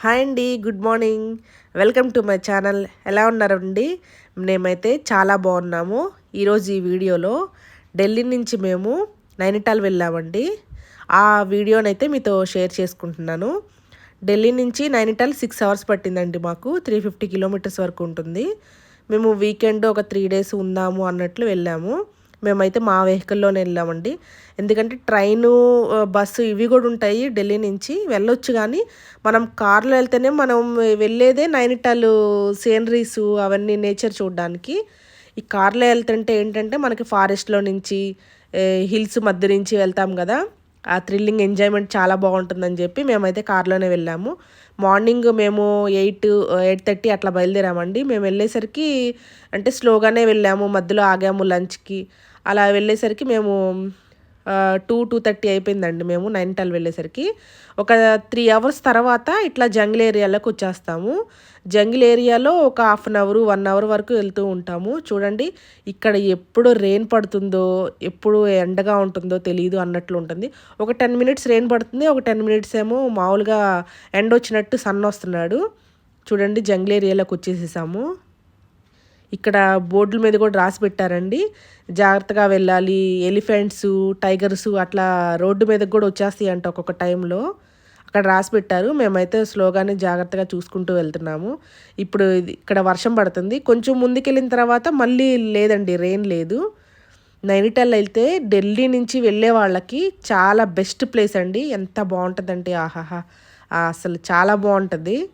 Hi అండి good morning. Welcome to my channel. ఎలా ఉన్నారండి? మేమైతే చాలా బాగున్నాము. ఈరోజు ఈ వీడియోలో ఢిల్లీ నుంచి మేము నైనిటాల్ వెళ్ళామండి. ఆ వీడియోనైతే మీతో షేర్ చేసుకుంటున్నాను. ఢిల్లీ నుంచి నైనిటాల్ సిక్స్ అవర్స్ పట్టిందండి మాకు. త్రీ ఫిఫ్టీ కిలోమీటర్స్ వరకు ఉంటుంది. మేము వీకెండ్ ఒక త్రీ డేస్ ఉందాము అన్నట్లు వెళ్ళాము. మేమైతే మా వెహికల్లోనే వెళ్ళామండి. ఎందుకంటే ట్రైను బస్సు ఇవి కూడా ఉంటాయి ఢిల్లీ నుంచి వెళ్ళొచ్చు కానీ మనం కార్లో వెళ్తేనే మనం వెళ్ళేదే నైనిటాల్ సీనరీస్ అవన్నీ నేచర్ చూడడానికి. ఈ కార్లో వెళ్తుంటే ఏంటంటే మనకి ఫారెస్ట్లో నుంచి హిల్స్ మధ్య నుంచి వెళ్తాం కదా. ఆ థ్రిల్లింగ్ ఎంజాయ్మెంట్ చాలా బాగుంటుందని చెప్పి మేమైతే కార్లోనే వెళ్ళాము. మార్నింగ్ మేము ఎయిట్ ఎయిట్ థర్టీ అట్లా బయలుదేరామండి. మేము వెళ్ళేసరికి అంటే స్లోగానే వెళ్ళాము. మధ్యలో ఆగాము లంచ్కి. అలా వెళ్ళేసరికి మేము టూ టూ థర్టీ అయిపోయిందండి మేము నైన్ టెల్ వెళ్ళేసరికి. ఒక త్రీ అవర్స్ తర్వాత ఇట్లా జంగిల్ ఏరియాలోకి వచ్చేస్తాము. జంగిల్ ఏరియాలో ఒక half an hour one hour వరకు వెళ్తూ ఉంటాము. చూడండి ఇక్కడ ఎప్పుడు రెయిన్ పడుతుందో ఎప్పుడు ఎండగా ఉంటుందో తెలియదు అన్నట్లు ఉంటుంది. ఒక టెన్ మినిట్స్ రెయిన్ పడుతుంది ఒక టెన్ మినిట్స్ ఏమో మామూలుగా ఎండ వచ్చినట్టు సన్ వస్తున్నాడు. చూడండి జంగిల్ ఏరియాలోకి వచ్చేసేసాము. ఇక్కడ బోర్డుల మీద కూడా రాసి పెట్టారండి. జాగ్రత్తగా వెళ్ళాలి. ఎలిఫెంట్స్ టైగర్స్ అట్లా రోడ్డు మీదకి కూడా వచ్చేస్తాయి అంట ఒక్కొక్క టైంలో. అక్కడ రాసి పెట్టారు. మేమైతే స్లోగానే జాగ్రత్తగా చూసుకుంటూ వెళ్తున్నాము. ఇప్పుడు ఇది- ఇక్కడ వర్షం పడుతుంది. కొంచెం ముందుకెళ్ళిన తర్వాత మళ్ళీ లేదండి రెయిన్ లేదు. నైనిటాల్ వెళ్తే ఢిల్లీ నుంచి వెళ్ళే వాళ్ళకి చాలా బెస్ట్ ప్లేస్ అండి. ఎంత బాగుంటుందంటే ఆహాహా. అసలు చాలా బాగుంటుంది.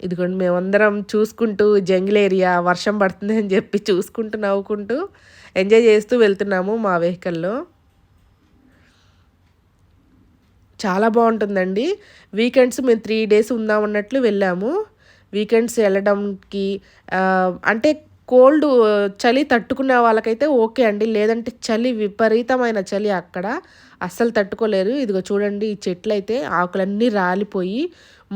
ఇదిగోండి మేమందరం చూసుకుంటూ జంగిల్ ఏరియా వర్షం పడుతుంది అని చెప్పి చూసుకుంటూ నవ్వుకుంటూ ఎంజాయ్ చేస్తూ వెళ్తున్నాము మా వెహికల్లో. చాలా బాగుంటుందండి. వీకెండ్స్ మేము త్రీ డేస్ ఉందామన్నట్లు వెళ్ళాము. వీకెండ్స్ వెళ్ళడంకి అంటే కోల్డ్ చలి తట్టుకునే వాళ్ళకైతే ఓకే అండి. లేదంటే చలి విపరీతమైన చలి అక్కడ. అస్సలు తట్టుకోలేరు. ఇదిగో చూడండి ఈ చెట్లు అయితే ఆకులన్నీ రాలిపోయి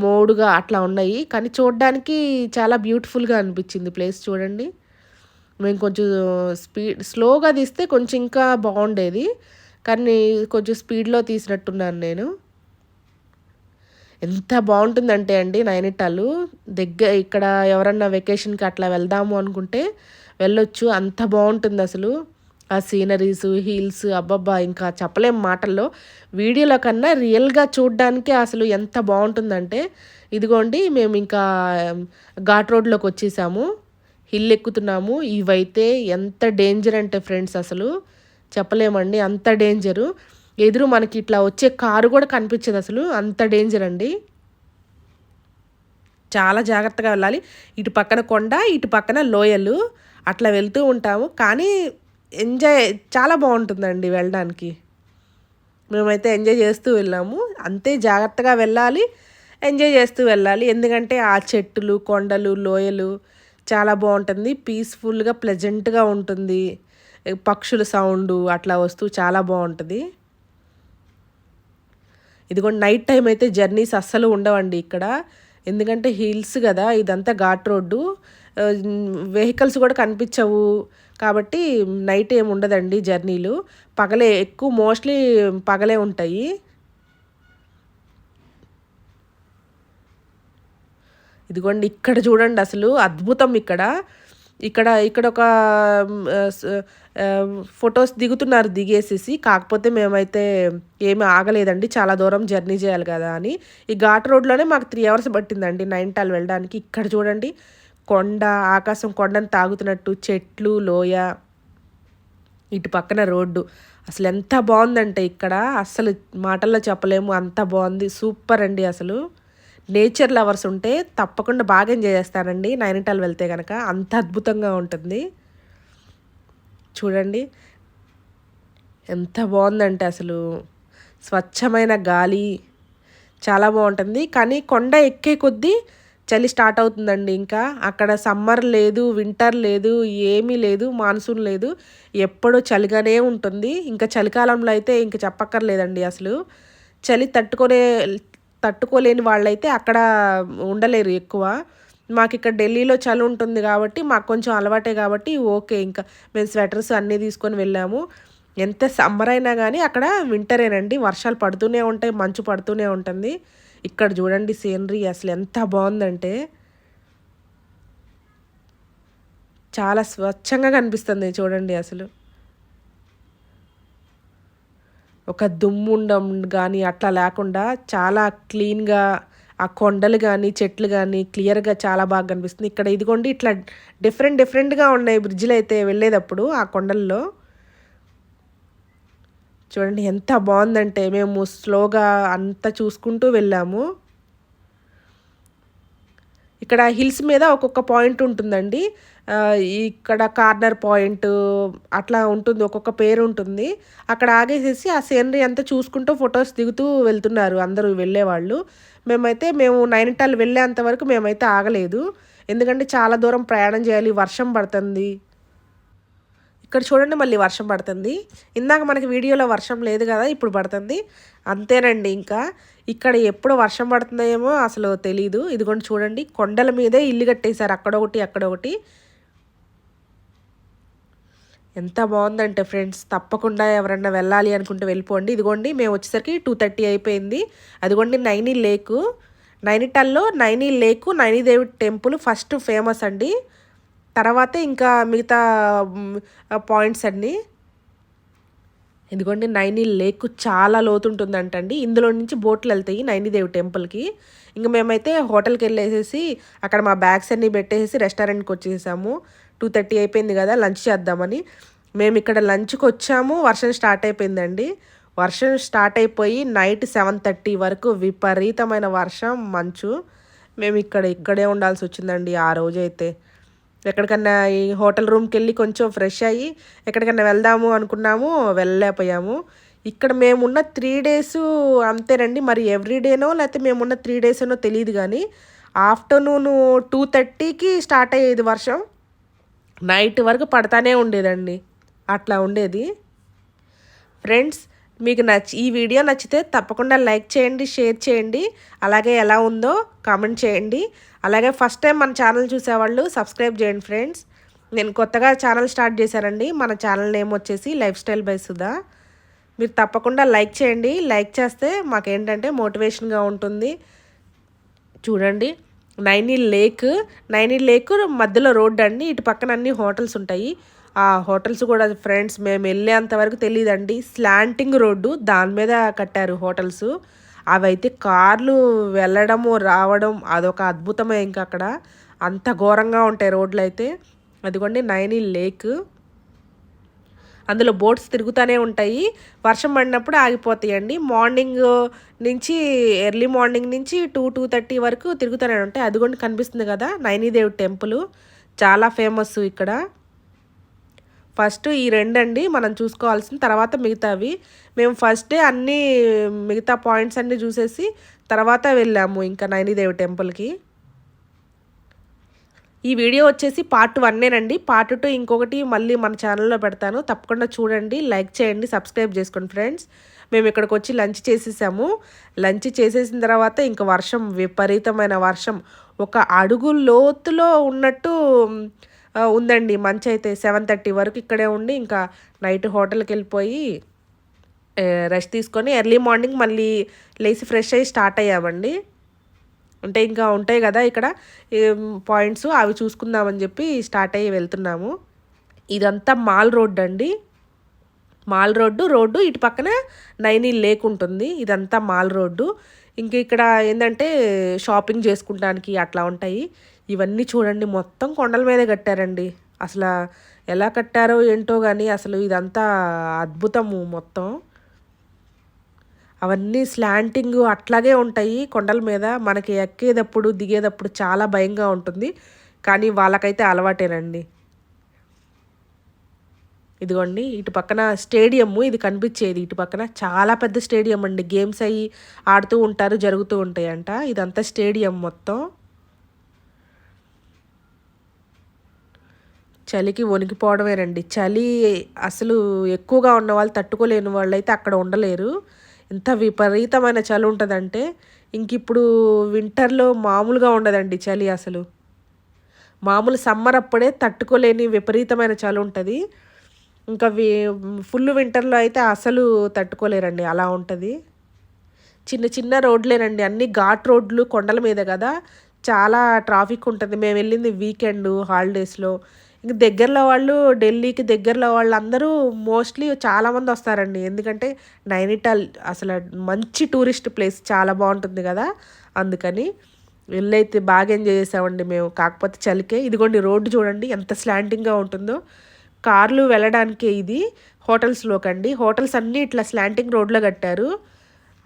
మోడుగా అట్లా ఉన్నాయి. కానీ చూడడానికి చాలా బ్యూటిఫుల్గా అనిపించింది ప్లేస్ చూడండి. మేము కొంచెం స్పీడ్ స్లోగా తీస్తే కొంచెం ఇంకా బాగుండేది. కానీ కొంచెం స్పీడ్లో తీసినట్టున్నాను నేను. ఎంత బాగుంటుందంటే అండి నైనిటాలు. దగ్గర ఇక్కడ ఎవరన్నా వెకేషన్కి అట్లా వెళ్దాము అనుకుంటే వెళ్ళొచ్చు. అంత బాగుంటుంది అసలు. ఆ సీనరీస్ హీల్స్ అబ్బబ్బా ఇంకా చెప్పలేం మాటల్లో వీడియోలో కన్నా రియల్గా చూడడానికి అసలు ఎంత బాగుంటుందంటే ఇదిగోండి మేము ఇంకా ఘాట్ రోడ్లోకి వచ్చేసాము. హిల్ ఎక్కుతున్నాము. ఇవైతే ఎంత డేంజర్ అంటే ఫ్రెండ్స్ అసలు చెప్పలేమండి అంత డేంజరు. ఎదురు మనకి ఇట్లా వచ్చే కారు కూడా కనిపించదు అసలు అంత డేంజర్ అండి. చాలా జాగ్రత్తగా వెళ్ళాలి. ఇటు పక్కన కొండ ఇటు పక్కన లోయలు అట్లా వెళ్తూ ఉంటాము. కానీ ఎంజాయ్ చాలా బాగుంటుందండి వెళ్ళడానికి. మేమైతే ఎంజాయ్ చేస్తూ వెళ్ళాము. అంతే జాగ్రత్తగా వెళ్ళాలి ఎంజాయ్ చేస్తూ వెళ్ళాలి. ఎందుకంటే ఆ చెట్టులు కొండలు లోయలు చాలా బాగుంటుంది. పీస్ఫుల్గా ప్లెజెంట్గా ఉంటుంది. పక్షుల సౌండ్ అట్లా వస్తూ చాలా బాగుంటుంది. ఇదిగోండి నైట్ టైం అయితే జర్నీస్ అస్సలు ఉండవండి ఇక్కడ. ఎందుకంటే హిల్స్ కదా ఇదంతా ఘాట్ రోడ్డు. వెహికల్స్ కూడా కనిపించవు. కాబట్టి నైట్ ఏమి ఉండదండి జర్నీలు. పగలే ఎక్కువ మోస్ట్లీ పగలే ఉంటాయి. ఇదిగోండి ఇక్కడ చూడండి అసలు అద్భుతం ఇక్కడ. ఇక్కడ ఇక్కడ ఒక ఫొటోస్ దిగుతున్నారు దిగేసేసి. కాకపోతే మేమైతే ఏమీ ఆగలేదండి. చాలా దూరం జర్నీ చేయాలి కదా అని. ఈ ఘాట్ రోడ్లోనే మాకు త్రీ అవర్స్ పట్టిందండి. నైన్టాల్ వెళ్ళడానికి. ఇక్కడ చూడండి. కొండ ఆకాశం కొండను తాగుతున్నట్టు చెట్లు లోయ ఇటు పక్కన రోడ్డు. అసలు ఎంత బాగుందంటే ఇక్కడ అసలు మాటల్లో చెప్పలేము. అంత బాగుంది. సూపర్ అండి అసలు. నేచర్ లవర్స్ ఉంటే తప్పకుండా బాగా ఎంజాయ్ చేస్తారండి. నైనిటాల్ వెళ్తే కనుక అంత అద్భుతంగా ఉంటుంది. చూడండి. ఎంత బాగుందంటే అసలు. స్వచ్ఛమైన గాలి. చాలా బాగుంటుంది. కానీ కొండ ఎక్కే కొద్దీ చలి స్టార్ట్ అవుతుందండి ఇంకా. అక్కడ సమ్మర్ లేదు వింటర్ లేదు ఏమీ లేదు మాన్సూన్ లేదు. ఎప్పుడూ చలిగానే ఉంటుంది. ఇంకా చలికాలంలో అయితే ఇంకా చెప్పక్కర్లేదండి అసలు. చలి తట్టుకునే తట్టుకోలేని వాళ్ళైతే అక్కడ ఉండలేరు ఎక్కువ. మాకు ఇక్కడ ఢిల్లీలో చలి ఉంటుంది కాబట్టి మాకు కొంచెం అలవాటే కాబట్టి ఓకే ఇంకా మేము స్వెటర్స్ అన్నీ తీసుకొని వెళ్ళాము. ఎంత సమ్మర్ అయినా కానీ అక్కడ వింటరేనండి. వర్షాలు పడుతూనే ఉంటాయి మంచు పడుతూనే ఉంటుంది. ఇక్కడ చూడండి సీనరీ అసలు ఎంత బాగుందంటే చాలా స్వచ్ఛంగా కనిపిస్తుంది చూడండి అసలు. ఒక దుమ్ము ఉండం కానీ అట్లా లేకుండా చాలా క్లీన్గా ఆ కొండలు కానీ చెట్లు కానీ క్లియర్గా చాలా బాగా కనిపిస్తుంది. ఇక్కడ ఇదిగోండి ఇట్లా డిఫరెంట్ డిఫరెంట్గా ఉన్నాయి బ్రిడ్జ్లు అయితే వెళ్ళేటప్పుడు ఆ కొండల్లో. చూడండి ఎంత బాగుందంటే మేము స్లోగా అంతా చూసుకుంటూ వెళ్ళాము. ఇక్కడ హిల్స్ మీద ఒక్కొక్క పాయింట్ ఉంటుందండి. ఇక్కడ కార్నర్ పాయింట్ అట్లా ఉంటుంది ఒక్కొక్క పేరు ఉంటుంది. అక్కడ ఆగేసేసి ఆ సీనరీ అంతా చూసుకుంటూ ఫొటోస్ దిగుతూ వెళ్తున్నారు అందరూ వెళ్ళేవాళ్ళు. మేమైతే మేము నైనిటాల్ వెళ్ళేంత వరకు మేమైతే ఆగలేదు. ఎందుకంటే చాలా దూరం ప్రయాణం చేయాలి వర్షం పడుతుంది. ఇక్కడ చూడండి మళ్ళీ వర్షం పడుతుంది. ఇందాక మనకి వీడియోలో వర్షం లేదు కదా ఇప్పుడు పడుతుంది. అంతేనండి ఇంకా. ఇక్కడ ఎప్పుడు వర్షం పడుతుందేమో అసలు తెలీదు. ఇదిగోండి చూడండి కొండల మీదే ఇల్లు కట్టేశారు అక్కడొకటి అక్కడొకటి ఎంత బాగుందంటే ఫ్రెండ్స్ తప్పకుండా ఎవరన్నా వెళ్ళాలి అనుకుంటే వెళ్ళిపోండి. ఇదిగోండి మేము వచ్చేసరికి టూ థర్టీ అయిపోయింది. అదిగోండి Naini lake. నైనిటల్లో Naini lake Naini Devi temple first famous అండి. తర్వాతే ఇంకా మిగతా పాయింట్స్ అన్నీ. ఎందుకంటే నైనీ లేక్ చాలా లోతుంటుందంటండి. ఇందులో నుంచి బోట్లు వెళ్తాయి నైనీదేవి టెంపుల్కి. ఇంకా మేమైతే హోటల్కి వెళ్ళేసేసి అక్కడ మా బ్యాగ్స్ అన్నీ పెట్టేసి రెస్టారెంట్కి వచ్చేసాము. టూ థర్టీ అయిపోయింది కదా లంచ్ చేద్దామని. మేము ఇక్కడ లంచ్కి వచ్చాము వర్షం స్టార్ట్ అయిపోయిందండి. వర్షం స్టార్ట్ అయిపోయి నైట్ సెవెన్ థర్టీ వరకు విపరీతమైన వర్షం మంచు. మేము ఇక్కడ ఇక్కడే ఉండాల్సి వచ్చిందండి ఆ రోజైతే. ఎక్కడికన్నా ఈ హోటల్ రూమ్కి వెళ్ళి కొంచెం ఫ్రెష్ అయ్యి ఎక్కడికన్నా వెళ్దాము అనుకున్నాము వెళ్ళలేకపోయాము. ఇక్కడ మేమున్న త్రీ డేస్ అంతేనండి. మరి ఎవ్రీడేనో లేకపోతే మేమున్న త్రీ డేస్ తెలియదు కానీ ఆఫ్టర్నూన్ టూ థర్టీకి స్టార్ట్ అయ్యేది వర్షం. నైట్ వరకు పడతానే ఉండేదండి. అట్లా ఉండేది. ఫ్రెండ్స్ మీకు నచ్చి ఈ వీడియో నచ్చితే తప్పకుండా లైక్ చేయండి షేర్ చేయండి. అలాగే ఎలా ఉందో కామెంట్ చేయండి. అలాగే ఫస్ట్ టైం మన ఛానల్ చూసేవాళ్ళు సబ్స్క్రైబ్ చేయండి ఫ్రెండ్స్. నేను కొత్తగా ఛానల్ స్టార్ట్ చేశానండి. మన ఛానల్ నేమ్ వచ్చేసి లైఫ్ స్టైల్ బై సుధా. మీరు తప్పకుండా లైక్ చేయండి. లైక్ చేస్తే మాకేంటంటే మోటివేషన్గా ఉంటుంది. చూడండి. నైనీ లేక్. నైనీ లేక్ మధ్యలో రోడ్డు అండి. ఇటు పక్కన అన్ని హోటల్స్ ఉంటాయి. ఆ హోటల్స్ కూడా ఫ్రెండ్స్ మేము వెళ్ళేంత వరకు తెలియదండి స్లాంటింగ్ రోడ్డు దాని మీద కట్టారు హోటల్స్. అవైతే కార్లు వెళ్ళడము రావడం అదొక అద్భుతమే ఇంకా అక్కడ. అంత ఘోరంగా ఉంటాయి రోడ్లు అయితే. అదిగోండి నైనీ లేక్. అందులో బోట్స్ తిరుగుతూనే ఉంటాయి. వర్షం పడినప్పుడు ఆగిపోతాయండి. మార్నింగ్ నుంచి ఎర్లీ మార్నింగ్ నుంచి టూ టూ థర్టీ వరకు తిరుగుతూనే ఉంటాయి. అదిగోండి కనిపిస్తుంది కదా నైనీదేవి టెంపుల్. చాలా ఫేమస్ ఇక్కడ. ఫస్ట్ ఈ రెండండి మనం చూసుకోవాల్సిన తర్వాత మిగతావి. మేము ఫస్ట్ డే అన్నీ మిగతా పాయింట్స్ అన్నీ చూసేసి తర్వాత వెళ్ళాము ఇంకా నైనీదేవి టెంపుల్కి. ఈ వీడియో వచ్చేసి పార్ట్ వన్నేనండి పార్ట్ టూ ఇంకొకటి మళ్ళీ మన ఛానల్లో పెడతాను. తప్పకుండా చూడండి లైక్ చేయండి సబ్స్క్రైబ్ చేసుకోండి ఫ్రెండ్స్. మేము ఇక్కడికి వచ్చి లంచ్ చేసేసాము. లంచ్ చేసేసిన తర్వాత ఇంకా వర్షం విపరీతమైన వర్షం. ఒక అడుగు లోతులో ఉన్నట్టు ఉందండి. మంచి అయితే సెవెన్ థర్టీ వరకు ఇక్కడే ఉండి ఇంకా నైట్ హోటల్కి వెళ్ళిపోయి రెస్ట్ తీసుకొని ఎర్లీ మార్నింగ్ మళ్ళీ లేచి ఫ్రెష్ అయ్యి స్టార్ట్ అయ్యామండి. అంటే ఇంకా ఉంటాయి కదా ఇక్కడ పాయింట్స్ అవి చూసుకుందామని చెప్పి స్టార్ట్ అయ్యి వెళ్తున్నాము. ఇదంతా మాల్ రోడ్ అండి. మాల్ రోడ్డు రోడ్డు ఇటు పక్కన నైని లేక్ ఉంటుంది. ఇదంతా మాల్ రోడ్డు. ఇంక ఇక్కడ ఏంటంటే షాపింగ్ చేసుకుంటానికి అట్లా ఉంటాయి. ఇవన్నీ చూడండి మొత్తం కొండల మీదే కట్టారండి. అసలు ఎలా కట్టారో ఏంటో కానీ అసలు ఇదంతా అద్భుతము మొత్తం. అవన్నీ స్లాంటింగ్ అట్లాగే ఉంటాయి కొండల మీద. మనకి ఎక్కేటప్పుడు దిగేటప్పుడు చాలా భయంగా ఉంటుంది. కానీ వాళ్ళకైతే అలవాటేనండి. ఇదిగోండి ఇటు పక్కన స్టేడియము ఇది కనిపించేది. ఇటు పక్కన చాలా పెద్ద స్టేడియం అండి గేమ్స్ అయ్యి ఆడుతూ ఉంటారు జరుగుతూ ఉంటాయంట. ఇదంతా స్టేడియం మొత్తం. చలికి వణికిపోవడమేనండి చలి అసలు ఎక్కువగా ఉన్న వాళ్ళు తట్టుకోలేని వాళ్ళు అయితే అక్కడ ఉండలేరు. ఎంత విపరీతమైన చలి ఉంటుందంటే ఇంక ఇప్పుడు వింటర్లో మామూలుగా ఉండదండి చలి అసలు. మామూలు సమ్మర్ అప్పుడే తట్టుకోలేని విపరీతమైన చలి ఉంటుంది. ఇంకా ఫుల్ వింటర్లో అయితే అసలు తట్టుకోలేరండి. అలా ఉంటుంది. చిన్న చిన్న రోడ్లేనండి. అన్ని ఘాట్ రోడ్లు కొండల మీద కదా. చాలా ట్రాఫిక్ ఉంటుంది. మేము వెళ్ళింది వీకెండ్ హాలిడేస్లో ఇంక దగ్గరలో వాళ్ళు ఢిల్లీకి దగ్గరలో వాళ్ళు అందరూ మోస్ట్లీ చాలామంది వస్తారండి. ఎందుకంటే నైనిటాల్ అసలు మంచి టూరిస్ట్ ప్లేస్ చాలా బాగుంటుంది కదా. అందుకని వెళ్ళైతే బాగా ఎంజాయ్ చేసామండి మేము. కాకపోతే చలికే. ఇదిగోండి రోడ్డు చూడండి ఎంత స్లాంటింగ్గా ఉంటుందో. కార్లు వెళ్ళడానికే ఇది హోటల్స్లోకండి. హోటల్స్ అన్నీ ఇట్లా స్లాంటింగ్ రోడ్లో కట్టారు.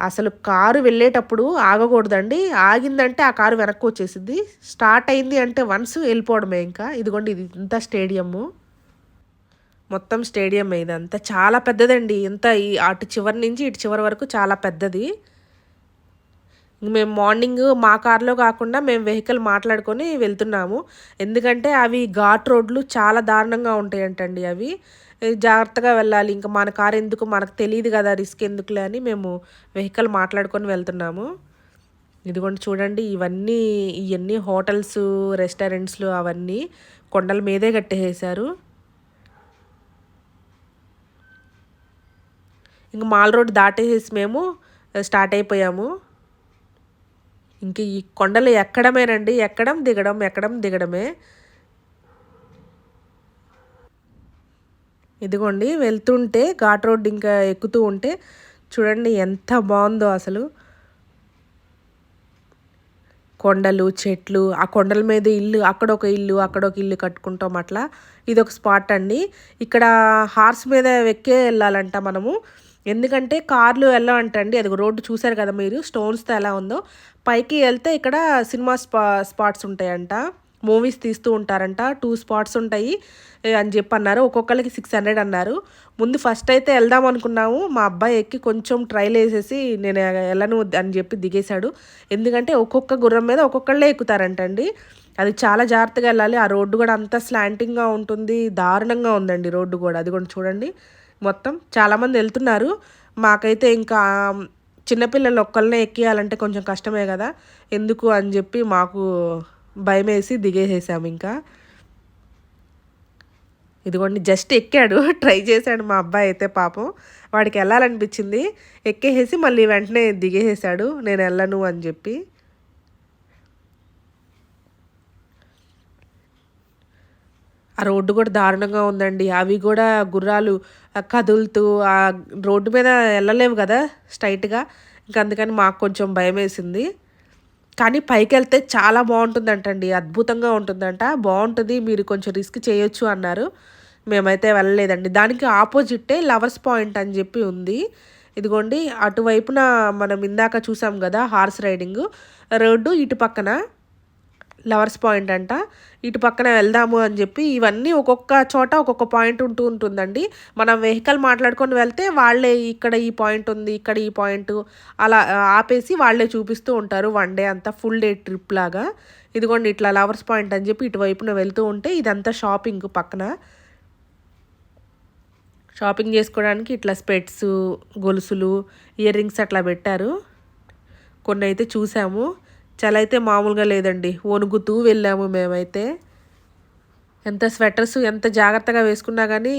అసలు కారు వెళ్ళేటప్పుడు ఆగకూడదండి. ఆగిందంటే ఆ కారు వెనక్కి వచ్చేసింది స్టార్ట్ అయింది అంటే వన్స్ వెళ్ళిపోవడమే ఇంకా. ఇదిగోండి ఇది ఇంత స్టేడియము. మొత్తం స్టేడియం ఇదంతా. చాలా పెద్దదండి. ఇంత ఈ అటు చివరి నుంచి ఇటు చివరి వరకు చాలా పెద్దది. మేము మార్నింగ్ మా కార్లో కాకుండా మేము వెహికల్ మాట్లాడుకొని వెళ్తున్నాము. ఎందుకంటే అవి ఘాట్ రోడ్లు చాలా దారుణంగా ఉంటాయంటండి అవి. జాగ్రత్తగా వెళ్ళాలి. ఇంకా మన కారు ఎందుకు మనకు తెలియదు కదా రిస్క్ ఎందుకులే అని మేము వెహికల్ మాట్లాడుకొని వెళ్తున్నాము. ఇదిగోండి చూడండి ఇవన్నీ ఇవన్నీ హోటల్స్ రెస్టారెంట్స్లు అవన్నీ కొండల మీదే కట్టేసారు ఇంక మాల్ రోడ్ దాటేసేసి మేము స్టార్ట్ అయిపోయాము. ఇంక ఈ కొండలు ఎక్కడమేనండి? ఎక్కడం దిగడం ఎక్కడం దిగడమే. ఇదిగోండి వెళ్తుంటే ఘాట్ రోడ్ ఇంకా ఎక్కుతూ ఉంటే చూడండి ఎంత బాగుందో అసలు. కొండలు చెట్లు ఆ కొండల మీద ఇల్లు అక్కడ ఒక ఇల్లు అక్కడ ఒక ఇల్లు కట్టుకుంటాం అట్లా. ఇది ఒక స్పాట్ అండి. ఇక్కడ హార్స్ మీద ఎక్కే వెళ్ళాలంట మనము. ఎందుకంటే కార్లు వెళ్ళమంటండి అది రోడ్డు చూసారు కదా మీరు స్టోన్స్తో ఎలా ఉందో. పైకి వెళ్తే ఇక్కడ సినిమా స్పా స్పాట్స్ ఉంటాయంట. మూవీస్ తీస్తూ ఉంటారంట. టూ స్పాట్స్ ఉంటాయి. అని చెప్పి అన్నారు ఒక్కొక్కరికి సిక్స్ హండ్రెడ్ అన్నారు. ముందు ఫస్ట్ అయితే వెళ్దాం అనుకున్నాము. మా అబ్బాయి ఎక్కి కొంచెం ట్రైల్ వేసేసి నేను వెళ్ళను అని చెప్పి దిగేశాడు. ఎందుకంటే ఒక్కొక్క గుర్రం మీద ఒక్కొక్కళ్ళే ఎక్కుతారంటండి. అది చాలా జాగ్రత్తగా వెళ్ళాలి. ఆ రోడ్డు కూడా అంత స్లాంటింగ్గా ఉంటుంది. దారుణంగా ఉందండి రోడ్డు కూడా. అది కూడా చూడండి. మొత్తం చాలామంది వెళ్తున్నారు. మాకైతే ఇంకా చిన్నపిల్లలు ఒక్కళ్ళనే ఎక్కియాలంటే కొంచెం కష్టమే కదా. ఎందుకు అని చెప్పి మాకు భయం వేసి దిగేసేసాము ఇంకా. ఇదిగోండి జస్ట్ ఎక్కాడు. ట్రై చేశాడు మా అబ్బాయి అయితే పాపం. వాడికి వెళ్ళాలనిపించింది. ఎక్కేసేసి మళ్ళీ వెంటనే దిగేసేసాడు. నేను వెళ్ళను అని చెప్పి. ఆ రోడ్డు కూడా దారుణంగా ఉందండి. అవి కూడా గుర్రాలు కదులుతూ ఆ రోడ్డు మీద వెళ్ళలేవు కదా స్ట్రైట్గా. ఇంకా అందుకని మాకు కొంచెం భయం వేసింది కానీ పైకి వెళ్తే చాలా బాగుంటుందంటండి. అద్భుతంగా ఉంటుందంట. బాగుంటుంది మీరు కొంచెం రిస్క్ చేయొచ్చు అన్నారు. మేమైతే వెళ్ళలేదండి. దానికి ఆపోజిట్టే లవర్స్ పాయింట్ అని చెప్పి ఉంది. ఇదిగోండి అటువైపున మనం ఇందాక చూసాం కదా హార్స్ రైడింగ్. రోడ్డు ఇటు పక్కన. లవర్స్ పాయింట్ అంట. ఇటు పక్కన వెళ్దాము అని చెప్పి ఇవన్నీ ఒక్కొక్క చోట ఒక్కొక్క పాయింట్ ఉంటూ ఉంటుందండి. మనం వెహికల్ మాట్లాడుకొని వెళ్తే వాళ్ళే ఇక్కడ ఈ పాయింట్ ఉంది ఇక్కడ ఈ పాయింట్ అలా ఆపేసి వాళ్ళే చూపిస్తూ ఉంటారు వన్ డే అంతా ఫుల్ డే ట్రిప్ లాగా. ఇదిగోండి ఇట్లా లవర్స్ పాయింట్ అని చెప్పి ఇటువైపున వెళ్తూ ఉంటే ఇదంతా షాపింగ్ పక్కన. షాపింగ్ చేసుకోవడానికి ఇట్లా స్పెట్స్ గొలుసులు ఇయర్ రింగ్స్ అట్లా పెట్టారు. కొన్ని అయితే చూసాము. చలి అయితే మామూలుగా లేదండి. వణుకుతూ వెళ్ళాము మేమైతే. ఎంత స్వెటర్స్ ఎంత జాగ్రత్తగా వేసుకున్నా కానీ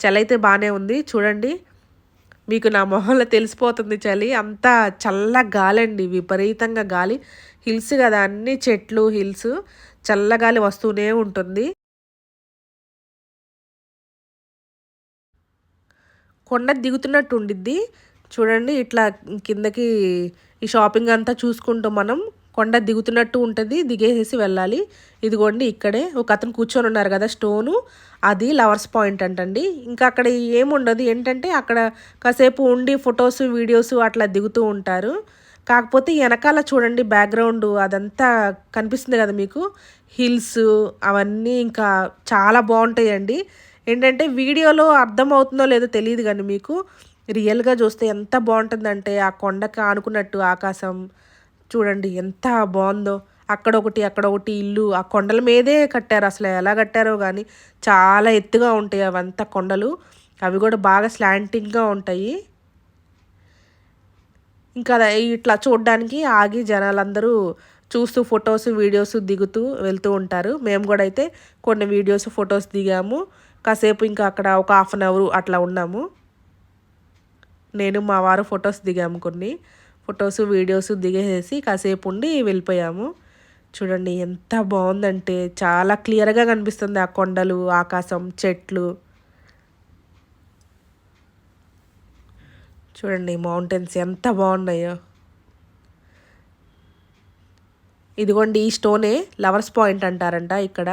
చలి అయితే బాగానే ఉంది. చూడండి. మీకు నా మొహంలో తెలిసిపోతుంది చలి. అంతా చల్ల గాలండి. విపరీతంగా గాలి. హిల్స్ కదా అన్ని చెట్లు హిల్స్. చల్లగాలి వస్తూనే ఉంటుంది. కొండ దిగుతున్నట్టు ఉండిద్ది. చూడండి ఇట్లా కిందకి ఈ షాపింగ్ అంతా చూసుకుంటూ మనం కొండ దిగుతున్నట్టు ఉంటుంది దిగేసేసి వెళ్ళాలి. ఇదిగోండి ఇక్కడే ఒక అతను కూర్చొని ఉన్నారు కదా స్టోను. అది లవర్స్ పాయింట్ అంటండి. ఇంకా అక్కడ ఏముండదు ఏంటంటే అక్కడ కాసేపు ఉండి ఫొటోస్ వీడియోస్ అట్లా దిగుతూ ఉంటారు. కాకపోతే వెనకాల చూడండి బ్యాక్గ్రౌండ్ అదంతా కనిపిస్తుంది కదా మీకు. హిల్స్ అవన్నీ ఇంకా చాలా బాగుంటాయండి. ఏంటంటే వీడియోలో అర్థమవుతుందో లేదో తెలియదు కానీ మీకు. రియల్గా చూస్తే ఎంత బాగుంటుందంటే ఆ కొండకి ఆనుకున్నట్టు ఆకాశం చూడండి ఎంత బాగుందో. అక్కడ ఒకటి అక్కడ ఒకటి ఇల్లు. ఆ కొండల మీదే కట్టారు. అసలు ఎలా కట్టారో కానీ చాలా ఎత్తుగా ఉంటాయి అవంతా కొండలు. అవి కూడా బాగా స్లాంటింగ్గా ఉంటాయి. ఇంకా ఇట్లా చూడడానికి ఆగి జనాలందరూ చూస్తూ ఫొటోస్ వీడియోస్ దిగుతూ వెళ్తూ ఉంటారు. మేము కూడా అయితే కొన్ని వీడియోస్ ఫొటోస్ దిగాము. కాసేపు ఇంకా అక్కడ ఒక హాఫ్ అన్ అవర్ అట్లా ఉన్నాము. నేను మా వారు ఫొటోస్ దిగాము కొన్ని. ఫొటోస్ వీడియోస్ దిగేసేసి కాసేపు ఉండి వెళ్ళిపోయాము. చూడండి ఎంత బాగుందంటే చాలా క్లియర్గా కనిపిస్తుంది ఆ కొండలు ఆకాశం చెట్లు. చూడండి మౌంటైన్స్ ఎంత బాగున్నాయో. ఇదిగోండి ఈ స్టోనే లవర్స్ పాయింట్ అంటారంట ఇక్కడ.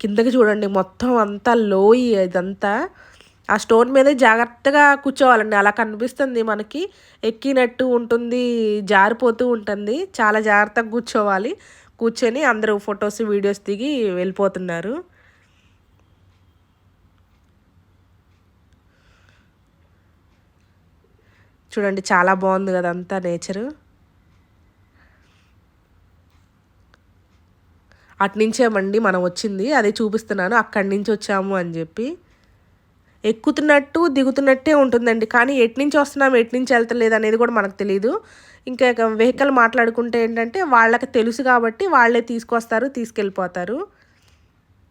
కిందకి చూడండి మొత్తం అంతా లోయి ఇదంతా ఆ స్టోన్ మీదే జాగ్రత్తగా కూర్చోవాలండి. అలా కనిపిస్తుంది మనకి. ఎక్కినట్టు ఉంటుంది జారిపోతూ ఉంటుంది. చాలా జాగ్రత్తగా కూర్చోవాలి. కూర్చొని అందరూ ఫొటోస్ వీడియోస్ దిగి వెళ్ళిపోతున్నారు. చూడండి చాలా బాగుంది కదా అంతా నేచరు. అట్నుంచేమండి మనం వచ్చింది. అదే చూపిస్తున్నాను. అక్కడి నుంచి వచ్చాము అని చెప్పి. ఎక్కుతున్నట్టు దిగుతున్నట్టే ఉంటుందండి. కానీ ఎటు నుంచి వస్తున్నాం ఎటు నుంచి వెళ్తలేదు అనేది కూడా మనకు తెలియదు ఇంకా వెహికల్ మాట్లాడుకుంటే ఏంటంటే వాళ్ళకి తెలుసు కాబట్టి వాళ్ళే తీసుకొస్తారు తీసుకెళ్ళిపోతారు.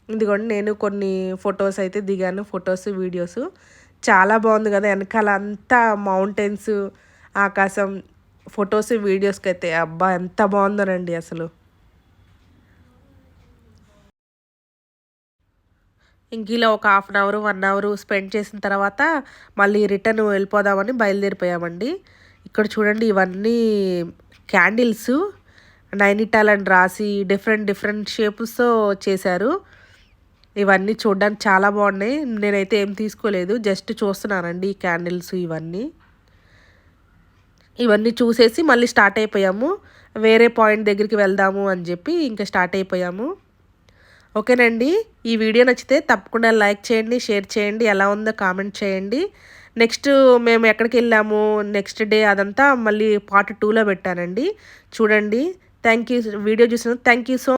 ఇదిగోండి నేను కొన్ని ఫొటోస్ అయితే దిగాను ఫొటోస్ వీడియోస్. చాలా బాగుంది కదా వెనకాల అంతా మౌంటైన్స్ ఆకాశం ఫొటోస్ వీడియోస్కి అయితే అబ్బా ఎంత బాగుందోనండి అసలు. ఇంక ఇలా ఒక half an hour one hour spend చేసిన తర్వాత మళ్ళీ రిటర్న్ వెళ్ళిపోదామని బయలుదేరిపోయామండి. ఇక్కడ చూడండి ఇవన్నీ క్యాండిల్స్. నైనిటాల్ అని రాసి డిఫరెంట్ డిఫరెంట్ షేప్స్తో చేశారు. ఇవన్నీ చూడడానికి చాలా బాగున్నాయి. నేనైతే ఏం తీసుకోలేదు జస్ట్ చూస్తున్నానండి ఈ క్యాండిల్స్ ఇవన్నీ. ఇవన్నీ చూసేసి మళ్ళీ స్టార్ట్ అయిపోయాము. వేరే పాయింట్ దగ్గరికి వెళ్దాము అని చెప్పి ఇంకా స్టార్ట్ అయిపోయాము. ఓకేనండి. ఈ వీడియో నచ్చితే తప్పకుండా లైక్ చేయండి షేర్ చేయండి ఎలా ఉందో కామెంట్ చేయండి. నెక్స్ట్ మేము ఎక్కడికి వెళ్ళాము నెక్స్ట్ డే అదంతా మళ్ళీ పార్ట్ టూలో పెట్టానండి. చూడండి. థ్యాంక్ యూ వీడియో చూసిన థ్యాంక్ యూ సో